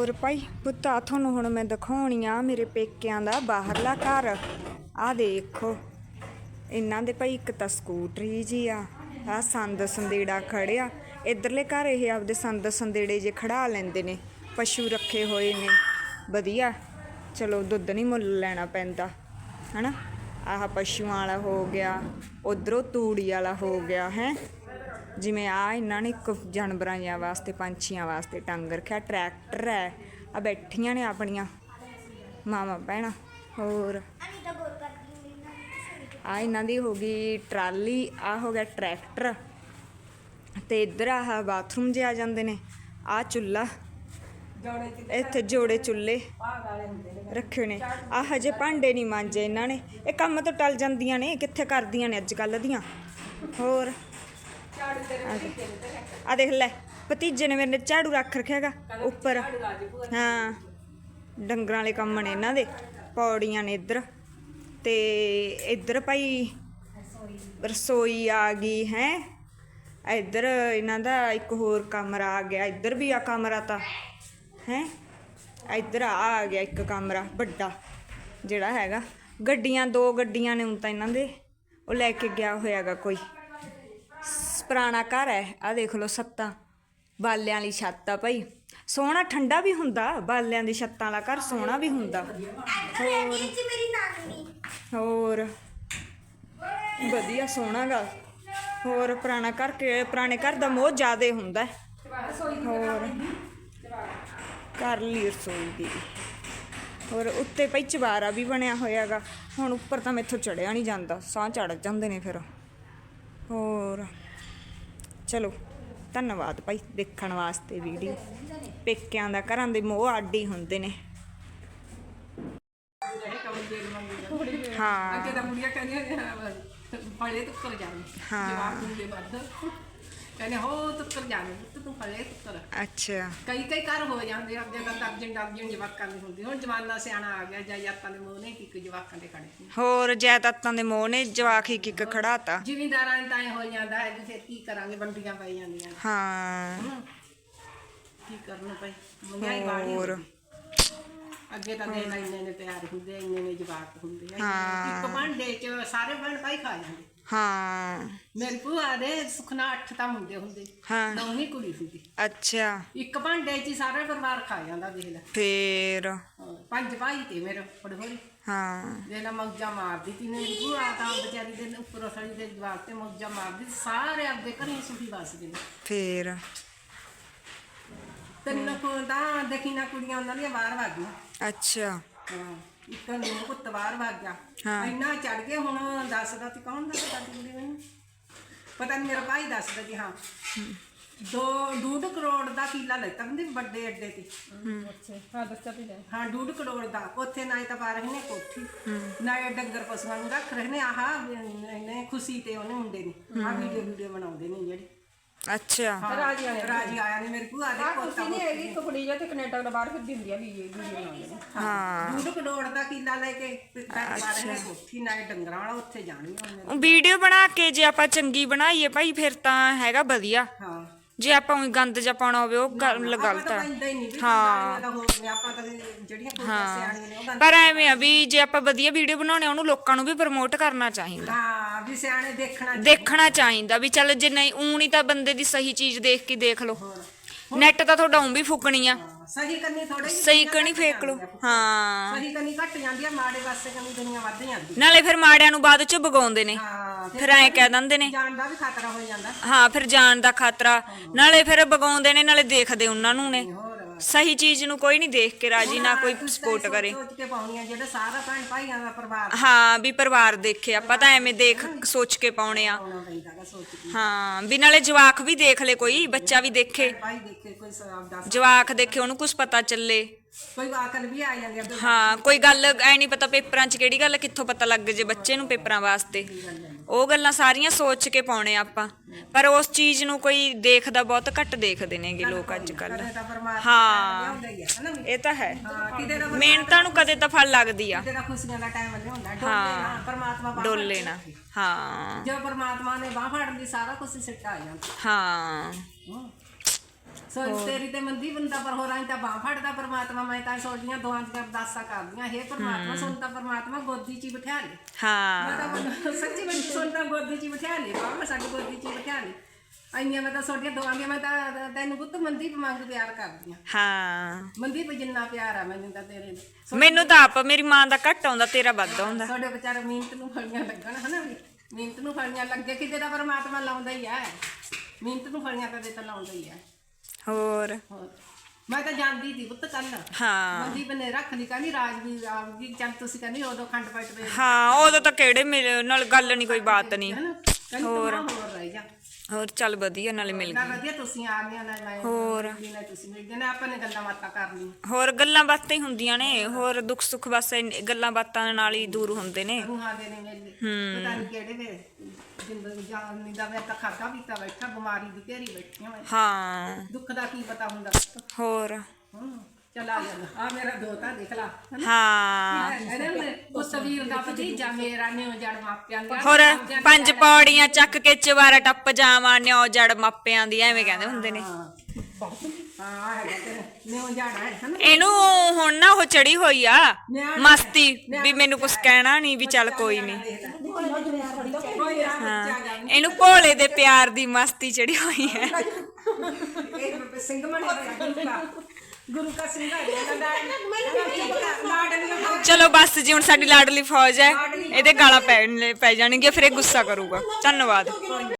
ਹੋਰ ਭਾਈ ਪੁੱਤਾ, ਤੁਹਾਨੂੰ ਹੁਣ ਮੈਂ ਦਿਖਾਉਣੀ ਆ ਮੇਰੇ ਪੇਕਿਆਂ ਦਾ ਬਾਹਰਲਾ ਘਰ। ਆ ਦੇਖੋ। ਇਹਨਾਂ ਦੇ ਭਾਈ ਇੱਕ ਤਾਂ ਸਕੂਟਰੀ ਜੀ ਆ। ਆ ਸੰਦ ਸੰਦੇੜਾ ਖੜਿਆ। ਇਧਰਲੇ ਘਰ ਇਹ ਆਪਦੇ ਸੰਦ ਸੰਦੇੜੇ ਜੇ ਖੜਾ ਲੈਂਦੇ ਨੇ। ਪਸ਼ੂ ਰੱਖੇ ਹੋਏ ਨੇ। ਵਧੀਆ। ਚਲੋ, ਦੁੱਧ ਨਹੀਂ ਮੁੱਲ ਲੈਣਾ ਪੈਂਦਾ। ਹਨਾ? ਆਹ ਪਸ਼ੂਆਂ ਵਾਲਾ ਹੋ ਗਿਆ। ਉਧਰੋਂ ਤੂੜੀ ਵਾਲਾ ਹੋ ਗਿਆ, ਹੈ? ਜਿਵੇਂ ਆ ਇਹਨਾਂ ਨੇ ਇੱਕ ਜਾਨਵਰਾਂ ਜਿਹਾ ਵਾਸਤੇ, ਪੰਛੀਆਂ ਵਾਸਤੇ ਟੰਗ ਰੱਖਿਆ, ਟਰੈਕਟਰ ਹੈ, ਆ ਬੈਠੀਆਂ ਨੇ ਆਪਣੀਆਂ ਮਾਮਾ ਭੈਣਾਂ, ਹੋਰ। ਆ ਇਹਨਾਂ ਦੀ ਹੋ ਗਈ ਟਰਾਲੀ, ਆ ਹੋ ਗਿਆ ਟਰੈਕਟਰ, ਤੇ ਇੱਧਰ ਆਹ ਬਾਥਰੂਮ ਜੇ ਆ ਜਾਂਦੇ ਨੇ, ਆ ਚੁੱਲਾ, ਇੱਥੇ ਜੋੜੇ ਚੁੱਲੇ ਰੱਖੇ ਨੇ। ਆ ਹਜੇ ਭਾਂਡੇ ਨਹੀਂ ਮਾਂਜੇ ਇਹਨਾਂ ਨੇ, ਇਹ ਕੰਮ ਤੋਂ ਟਲ ਜਾਂਦੀਆਂ ਨੇ ਕਿੱਥੇ ਕਰਦੀਆਂ ਨੇ ਅੱਜ ਕੱਲ ਦੀਆਂ, ਹੋਰ। ਆ ਦੇਖ ਲੈ ਭਤੀਜੇ ਨੇ ਮੇਰੇ ਨੇ ਝਾੜੂ ਰੱਖ ਰੱਖਿਆਗਾ ਉੱਪਰ। ਹਾਂ ਡੰਗਰਾਂ ਵਾਲੇ ਕੰਮ ਨੇ ਇਹਨਾਂ ਦੇ ਪੌੜੀਆਂ ਨੇ ਇੱਧਰ। ਤੇ ਇੱਧਰ ਭਾਈ ਰਸੋਈ ਆ ਗਈ ਹੈ। ਇੱਧਰ ਇਹਨਾਂ ਦਾ ਇੱਕ ਹੋਰ ਕਮਰਾ ਆ ਗਿਆ ਇੱਧਰ ਵੀ ਆ ਕਮਰਾ ਤਾਂ ਹੈ। ਇੱਧਰ ਆ ਆ ਗਿਆ ਇੱਕ ਕਮਰਾ ਵੱਡਾ ਜਿਹੜਾ ਹੈਗਾ। ਗੱਡੀਆਂ ਦੋ ਗੱਡੀਆਂ ਨੇ ਹੁਣ ਤਾਂ ਇਹਨਾਂ ਦੇ ਉਹ ਲੈ ਕੇ ਗਿਆ ਹੋਇਆਗਾ ਕੋਈ। ਪੁਰਾਣਾ ਘਰ ਹੈ ਆ ਦੇਖ ਲਓ ਛੱਤਾਂ ਬਾਲਿਆਂ ਵਾਲੀ ਛੱਤ ਆ ਭਾਈ। ਸੋਹਣਾ ਠੰਡਾ ਵੀ ਹੁੰਦਾ, ਬਾਲਿਆਂ ਦੀ ਛੱਤਾਂ ਵਾਲਾ ਘਰ ਸੋਹਣਾ ਵੀ ਹੁੰਦਾ। ਹੋਰ। ਵਧੀਆ, ਸੋਹਣਾ ਗਾ। ਹੋਰ, ਪੁਰਾਣਾ ਘਰ ਕੇ, ਪੁਰਾਣੇ ਘਰ ਦਾ ਮੋਹ ਜ਼ਿਆਦੇ ਹੁੰਦਾ। ਹੈ। ਹੋਰ। ਕਰ ਲਈ ਰਸੋਈ ਦੀ। ਹੋਰ, ਉੱਤੇ ਭਾਈ ਚਵਾਰਾ ਵੀ ਬਣਿਆ ਹੋਇਆਗਾ ਹੁਣ ਉੱਪਰ ਤਾਂ ਮੈਥੋਂ ਚੜਿਆ ਨਹੀਂ ਜਾਂਦਾ, ਸਾਹ ਚੜ ਜਾਂਦੇ ਨੇ ਫਿਰ। ਹੋਰ। ਚਲੋ ਧੰਨਵਾਦ ਭਾਈ ਦੇਖਣ ਵਾਸਤੇ ਵੀਡੀਓ ਪੇਕਿਆਂ ਦਾ ਘਰਾਂ ਦੇ ਮੋਹ ਆਡੀ ਹੁੰਦੇ ਨੇ। ਹਾਂ। ਅੱਗੇ ਤਾਂ ਮੁੰਡੀਆਂ ਕਹਿੰਦੀਆਂ ਨੇ ਤੁੱਕਰ ਜਾਣੀ। ਹਾਂ। ਜਵਾਬ ਹੁੰਦੇ ਵੱਧ ਕਹਿੰਦੇ ਹੋ ਤੁੱਕਰ ਜਾਣੀ ਤੇ ਤੂੰ ਫਲੇ ਤੁੱਕਰ ਅੱਛਾ। ਕਈ ਕਈ ਘਰ ਹੋ ਜਾਂਦੇ ਆ ਅੱਗੇ ਤਾਂ ਦਰਜਨ ਦਰਜਨ ਜਵਾਕਾਂ ਦੇ ਹੁੰਦੇ ਹੁਣ ਜਮਾਨਾ ਸਿਆਣਾ ਆ ਗਿਆ ਜਾਇਆਤਾਂ ਦੇ ਮੋਹ ਨੇ ਕਿ ਜਵਾਕਾਂ ਦੇ ਖੜੇ ਸੀ। ਹੋਰ ਜਾਇਦਾਦਾਂ ਦੇ ਮੋਹ ਨੇ ਜਵਾਕ ਹੀ ਕਿੱਕ ਖੜਾਤਾ। ਜ਼ਿਮੀਂਦਾਰਾਂ ਤਾਂ ਹੋ ਜਾਂਦਾ ਹੈ ਕਿ ਫਿਰ ਕੀ ਕਰਾਂਗੇ ਬੰਡੀਆਂ ਪਈ ਜਾਂਦੀਆਂ ਨੇ। ਹਾਂ। ਹਮ। ਕੀ ਕਰਨ ਪਈ ਮਹਿੰਗਾਈ ਬਾੜੀ ਹੋਰ। ਅੱਗੇ ਤਾਂ ਦੇ ਇੰਨੇ ਨੇ ਤਿਆਰ ਹੁੰਦੇ ਇੰਨੇ ਨੇ ਜਵਾਕ ਹੁੰਦੇ ਆ। ਹਾਂ। ਇੱਕ ਭਾਂਡੇ ਚ ਸਾਰੇ ਬਣ ਪਾਈ ਖਾ ਜਾਂਦੇ। ਹਾਂ। ਮੇਰੀ ਭੂਆ ਦੇ ਸੁਖਨਾ ਅੱਠ ਤਾਂ ਮੁੰਡੇ ਹੁੰਦੇ। ਹਾਂ। ਨੌਵੀਂ ਕੁੜੀ ਹੁੰਦੀ ਅੱਛਾ। ਇੱਕ ਭਾਂਡੇ 'ਚ ਹੀ ਸਾਰਾ ਪਰਿਵਾਰ ਖਾ ਜਾਂਦਾ ਦੇਖ ਲੈ। ਫੇਰ। ਹਾਂ, ਪੰਜ ਭਾਈ ਤੇ ਮੇਰੇ ਪੜੋਰੀ ਹਾਂ। ਦੇ ਨਾ ਮੌਜਾਂ ਮਾਰਦੀ ਤੀ ਮੇਰੀ ਭੂਆ ਤਾਂ ਵਿਚਾਰੀ ਦੇ ਉੱਪਰ ਸੜੀ ਦੇ ਜਵਾਕ ਤੇ ਮੌਜਾਂ ਮਾਰਦੀ ਸੀ। ਸਾਰੇ ਆਪਦੇ ਘਰੇ ਸੁਖੀ ਵਸਦੇ ਨੇ ਫੇਰ। ਤਿੰਨ ਕੋ ਤਾਂ ਦੇਖੀ ਨਾ ਕੁੜੀਆਂ ਉਹਨਾਂ ਦੀਆਂ ਬਾਹਰ ਵਗ ਗਈਆਂ ਅੱਛਾ। ਹਾਂ। ਇੱਕ ਨੂੰ ਬਾਹਰ ਵਗ ਗਿਆ। ਹਾਂ। ਇੰਨਾ ਚੜ ਗਏ ਹੁਣ ਦੱਸਦਾ ਤੀ ਕੌਣ ਦੱਸਦਾ ਤੀ ਕੁੜੀ ਮੈਨੂੰ? ਪਤਾ ਨਹੀਂ ਮੇਰਾ ਭਾਈ ਦੱਸਦਾ ਕਿ ਹਾਂ। ਦੋ ਡੂਢ ਕਰੋੜ ਦਾ ਕਿੱਲਾ ਲੈਤਾ ਬੰਦੇ ਵੱਡੇ ਅੱਡੇ ਤੇ। ਹਾਂ। ਡੂਢ ਕਰੋੜ ਦਾ। ਉੱਥੇ ਨਾ ਹੀ ਤਾਂ ਪਾ ਰਹੇ ਨੇ ਕੋਠੀ ਨਾ ਇਹ ਡੰਗਰ ਪਸ਼ੂਆਂ ਨੂੰ ਰੱਖ ਰਹੇ ਨੇ ਆਹ ਇਹਨੇ ਖੁਸ਼ੀ ਤੇ ਉਹਨੇ ਮੁੰਡੇ ਨੇ ਆਹ ਵੀਡੀਓ ਵੀਡੀਓ ਬਣਾਉਂਦੇ ਨੇ ਜਿਹੜੀ। ਅੱਛਾ। ਰਾਜੀ ਆਇਆ ਰਾਜੀ ਆਇਆ ਨੇ ਮੇਰੇ ਭੂਆ ਦੇ ਪੋਤਾ ਨਹੀਂ ਹੈਗੀ ਇੱਕ ਕੁੜੀ ਜੋ ਤੇ ਕੈਨੇਡਾ ਦਾ ਬਾਹਰ ਫਿਰਦੀ ਹੁੰਦੀ ਆ ਵੀ ਇਹ ਵੀਡੀਓ ਬਣਾਉਂਦੇ ਨੇ ਹਾਂ। ਡੂਢ ਕਰੋੜ ਦਾ ਕਿੱਲਾ ਲੈ ਕੇ ਤੇ ਪਾ ਰਹੇ ਨੇ ਕੋਠੀ ਨਾ ਇਹ ਡੰਗਰਾਂ ਵਾਲਾ ਉੱਥੇ ਜਾਣੀ ਉਹਨੇ ਵੀਡੀਓ ਬਣਾ ਕੇ ਜੇ ਆਪਾਂ ਚੰਗੀ ਬਣਾਈਏ ਭਾਈ ਫਿਰ ਤਾਂ ਹੈਗਾ ਵਧੀਆ। ਹਾਂ। ਜੇ ਆਪਾਂ ਉਹੀ ਗੰਦ ਜਿਹਾ ਪਾਉਣਾ ਹੋਵੇ ਉਹ ਗੱਲ ਗਲਤ ਆ ਹੀ ਹਾਂ। ਪਰ ਐਵੇਂ ਆ ਵੀ ਜੇ ਆਪਾਂ ਵਧੀਆ ਵੀਡੀਓ ਬਣਾਉਣੇ ਉਹਨੂੰ ਲੋਕਾਂ ਨੂੰ ਵੀ ਪ੍ਰਮੋਟ ਕਰਨਾ ਚਾਹੀਦਾ। ਹਾਂ ਵੀ ਸਿਆਣੇ ਦੇਖਣਾ ਦੇਖਣਾ ਚਾਹੀਦਾ ਵੀ ਚੱਲ ਜੇ ਨਹੀਂ ਊਂ ਨਹੀਂ ਤਾਂ ਬੰਦੇ ਦੀ ਸਹੀ ਚੀਜ਼ ਦੇਖ ਕੇ ਦੇਖ ਲਓ। ਨੈਟ ਤਾਂ ਤੁਹਾਡਾ ਊਂ ਵੀ ਫੁਕਣੀ ਆ। ਸਹੀ ਕਰਨੀ ਥੋੜੀ ਸਹੀ ਕਣੀ ਫੇਕ ਲਓ। ਹਾਂ। ਸਹੀ ਕਰਨੀ ਘਟ ਜਾਂਦੀ ਆ ਮਾੜੇ ਪਾਸੇ ਕਰਨੀ ਦੁਨੀਆ ਵੱਧ ਜਾਂਦੀ। ਨਾਲੇ ਫਿਰ ਮਾੜਿਆਂ ਨੂੰ ਬਾਅਦ ਚ ਭਗਾਉਂਦੇ ਨੇ। ਹਾਂ ਫਿਰ ਐਂ ਕਹਿ ਦਿੰਦੇ ਨੇ। ਜਾਨ ਦਾ ਵੀ ਖਤਰਾ ਹੋ ਜਾਂਦਾ। ਹਾਂ ਫਿਰ ਜਾਣ ਦਾ ਖਤਰਾ। ਨਾਲੇ ਫਿਰ ਭਗਾਉਂਦੇ ਨੇ ਨਾਲੇ ਦੇਖਦੇ ਉਹਨਾਂ ਨੂੰ ਨੇ। ਸਹੀ ਚੀਜ਼ ਨੂੰ ਕੋਈ ਨਹੀਂ ਦੇਖ ਕੇ ਰਾਜੀ ਨਾ ਕੋਈ ਸਪੋਰਟ ਕਰੇ। ਸੋਚ ਕੇ ਪਾਉਣੀਆਂ ਜਿਹੜਾ ਸਾਰਾ ਭੈਣ ਭਾਈਆਂ ਦਾ ਪਰਿਵਾਰ ਹਾਂ ਵੀ ਪਰਿਵਾਰ ਦੇਖੇ ਆਪਾਂ ਤਾਂ ਐਵੇਂ ਦੇਖ ਸੋਚ ਕੇ ਪਾਉਣੇ ਆ। ਆਉਣਾ ਪੈਂਦਾ ਗਾ ਸੋਚ ਕੇ। ਹਾਂ ਵੀ ਨਾਲੇ ਜਵਾਕ ਵੀ ਦੇਖ ਲੈ ਕੋਈ ਬੱਚਾ ਵੀ ਦੇਖੇ। ਭਾਈ ਦੇਖੇ ਕੋਈ ਸਵਾਬ ਦੱਸ ਜਵਾਕ ਦੇਖੇ ਉਹਨੂੰ ਕੁਝ ਪਤਾ ਚੱਲੇ। ਕੋਈ ਅਕਲ ਵੀ ਆ ਜਾਂਦੀ ਆ ਹਾਂ ਕੋਈ ਗੱਲ ਐ ਨਹੀਂ ਪਤਾ ਪੇਪਰਾਂ 'ਚ ਕਿਹੜੀ ਗੱਲ ਕਿੱਥੋਂ ਪਤਾ ਲੱਗ ਜੇ ਬੱਚੇ ਨੂੰ ਪੇਪਰਾਂ ਵਾਸਤੇ। ਉਹ ਗੱਲਾਂ ਸਾਰੀਆਂ ਸੋਚ ਕੇ ਪਾਉਣੇ ਆਪਾਂ। ਪਰ ਉਸ ਚੀਜ਼ ਨੂੰ ਕੋਈ ਦੇਖਦਾ ਬਹੁਤ ਘੱਟ ਦੇਖਦੇ ਨੇਗੇ ਲੋਕ ਅੱਜ ਕੱਲ ਹਾਂ। ਹੀ? ਇਹ ਤਾਂ ਹੈ। ਹਾਂ ਮਿਹਨਤਾਂ ਨੂੰ ਕਦੇ ਤਾਂ ਫਲ ਲੱਗਦੀ ਆ। ਕਿਤੇ ਦਾ ਖੁਸ਼ੀਆਂ ਦਾ ਟਾਈਮ ਲਿਆਉਂਦਾ ਡੋਲੇ ਨਾ ਪਰਮਾਤਮਾ ਡੋਲੇ ਨਾ। ਹਾਂ। ਜੋ ਪਰਮਾਤਮਾ ਨੇ ਬਾਹ ਫੜਨ ਦੀ ਸਾਰਾ ਕੁਝ ਸਿੱਟਾ ਆ ਜਾਂਦਾ। ਹਾਂ। ਸੋ ਤੇਰੀ ਤੇ ਮੰਦੀ ਬੰਦਾ ਪਰ ਹੋਰਾਂ ਦੀ ਤਾਂ ਬਾਹ ਫੜਦਾ ਪਰਮਾਤਮਾ ਮੈਂ ਤਾਂ ਸੋਚਦੀਆਂ ਦੋਆਂ ਦੀਆਂ ਅਰਦਾਸਾਂ ਕਰਦੀਆਂ ਹੇ ਪਰਮਾਤਮਾ ਸੁਣ ਤਾਂ ਪਰਮਾਤਮਾ ਗੋਦੀ 'ਚ ਹੀ ਬਿਠਾ ਲੈ। ਹਾਂ। ਮੈਂ ਤਾਂ ਮੈਨੂੰ ਸੱਚੀ ਮੈਨੂੰ ਸੁਣ ਤਾਂ ਗੋਦੀ 'ਚ ਹੀ ਬਿਠਾ ਲੈ ਬਾਬਾ ਸਾਡੀ ਗੋਦੀ 'ਚ ਹੀ ਬਿਠਾ ਲੈ। ਆਈਆਂ ਮੈਂ ਤਾਂ ਛੋਟੀਆਂ ਦੋਆਂ ਦੀਆਂ ਮੈਂ ਤਾਂ ਤੈਨੂੰ ਪੁੱਤ ਮੰਦੀਪ ਮੰਗ ਪਿਆਰ ਕਰਦੀਆਂ ਹਾਂ। ਮੰਦੀਪ ਜਿੰਨਾ ਪਿਆਰ ਆ ਮੈਨੂੰ ਤਾਂ ਤੇਰੇ ਨਾਲ ਮੈਨੂੰ ਤਾਂ ਆਪ ਮੇਰੀ ਮਾਂ ਦਾ ਘੱਟ ਆਉਂਦਾ ਤੇਰਾ ਵੱਧ ਆਉਂਦਾ। ਤੁਹਾਡੇ ਵਿਚਾਰੇ ਮਿਹਨਤ ਨੂੰ ਫਲੀਆਂ ਲੱਗਣ ਹਨਾ ਵੀ? ਮਿਹਨਤ ਨੂੰ ਫਲੀਆਂ ਲੱਗੇ ਕਿਤੇ ਦਾ ਪਰਮਾਤਮਾ ਲਾਉਂਦਾ ਹੀ ਆ ਮਿਹਨਤ ਨੂੰ ਫਲੀਆਂ ਕਦੇ ਤਾਂ ਲਾਉਂਦਾ ਹੀ ਆ ਹੋਰ? ਮੈਂ ਤਾਂ ਜਾਂਦੀ ਸੀ ਪੁੱਤ ਕੱਲ ਹਾਂ। ਮਨਦੀਪ ਨੇ ਰੱਖ ਲਈ ਕਹਿੰਦੀ ਰਾਜਵੀਰ ਆਉਗੀ ਚੱਲ ਤੁਸੀਂ ਕਹਿੰਦੀ ਉਦੋਂ ਖੰਡ ਪੱਟ ਦੇ ਹਾਂ ਉਦੋਂ ਤਾਂ ਕਿਹੜੇ ਮੇਰੇ ਨਾਲ ਗੱਲ ਨਹੀਂ ਕੋਈ ਬਾਤ ਨਹੀਂ ਹੋਰ? ਹੋਰ ਰਹਿ ਜਾ। ਹੋਰ ਚੱਲ ਵਧੀਆ ਨਾਲੇ ਮਿਲ ਨਾ ਗਈ। ਵਧੀਆ ਤੁਸੀਂ ਆ ਗਏ ਨਾ ਮੈਂ ਹੋਰ। ਵੀ ਨਾ ਤੁਸੀਂ ਮਿਲ ਗਏ ਨਾ ਆਪਾਂ ਨੇ ਗੱਲਾਂ ਬਾਤਾਂ ਕਰ ਲਈਆਂ। ਹੋਰ ਗੱਲਾਂ ਬਾਤਾਂ ਹੀ ਹੁੰਦੀਆਂ ਨੇ ਹੋਰ ਦੁੱਖ ਸੁੱਖ ਬਸ ਇੰਨੇ- ਗੱਲਾਂ ਬਾਤਾਂ ਨਾਲ ਹੀ ਦੂਰ ਹੁੰਦੇ ਨੇ। ਰੂਹਾਂ ਦੇ ਨੇ ਮੇਲੇ। ਪਤਾ ਨਹੀਂ ਕਿਹੜੇ ਵੇ ਜ਼ਿੰਦਗੀ ਜਾਨ ਨਹੀਂ ਦਾ ਮੈਂ ਤਾਂ ਖਾਦਾ ਪੀਤਾ ਬੈਠਾ ਬਿਮਾਰੀ ਦੀ ਘੇਰੀ ਬੈਠੀ ਹਾਂ ਹਾਂ। ਦੁੱਖ ਦਾ ਕੀ ਪਤਾ ਹੁੰਦਾ। ਹੋਰ। ਹੂੰ। ਚਲਾ ਜਾਂਦਾ ਆ ਮੇਰਾ ਦੋਤਾ ਦੇਖ ਲਾ। ਹਾਂ। ਇਹਨੇ ਉਸ ਵੀਰ ਦਾ ਭਤੀਜਾ ਮੇਰਾ ਨੇ ਜੜ ਮਾਪਿਆਂ ਦਾ। ਹੋਰ ਪੰਜ ਪੌੜੀਆਂ ਚੱਕ ਕੇ ਚਵਾਰਾ ਟੱਪ ਜਾਵਾਂ ਨਿਉ ਜੜ ਮਾਪਿਆਂ ਦੀ ਐਵੇਂ ਕਹਿੰਦੇ ਹੁੰਦੇ ਨੇ। ਹਾਂ। ਹਾਂ ਹੈਗਾ ਤੇਰੇ। ਨਿਉ ਜੜ ਹੈ ਹਨਾ? ਇਹਨੂੰ ਹੁਣ ਨਾ ਉਹ ਚੜੀ ਹੋਈ ਆ। ਮਸਤੀ ਵੀ ਮੈਨੂੰ ਕੁਝ ਕਹਿਣਾ ਨਹੀਂ ਵੀ ਚੱਲ ਕੋਈ ਨਹੀਂ। ਗਾ ਇਹਨੂੰ ਭੋਲੇ ਦੇ ਪਿਆਰ ਦੀ ਮਸਤੀ ਚੜੀ ਹੋਈ ਹੈ। ਇਹ ਸਿੰਘ ਮਣੇ ਗੁਰੂ ਕਾ ਗੁਰੂ ਕਾ ਚਲੋ ਬਸ ਜੀ ਹੁਣ ਸਾਡੀ ਲਾਡਲੀ ਫੌਜ ਹੈ। ਇਹਦੇ ਗਾਲਾਂ ਪੈਣ ਪੈ ਜਾਣਗੀਆਂ ਫਿਰ ਇਹ ਗੁੱਸਾ ਕਰੂਗਾ। ਧੰਨਵਾਦ।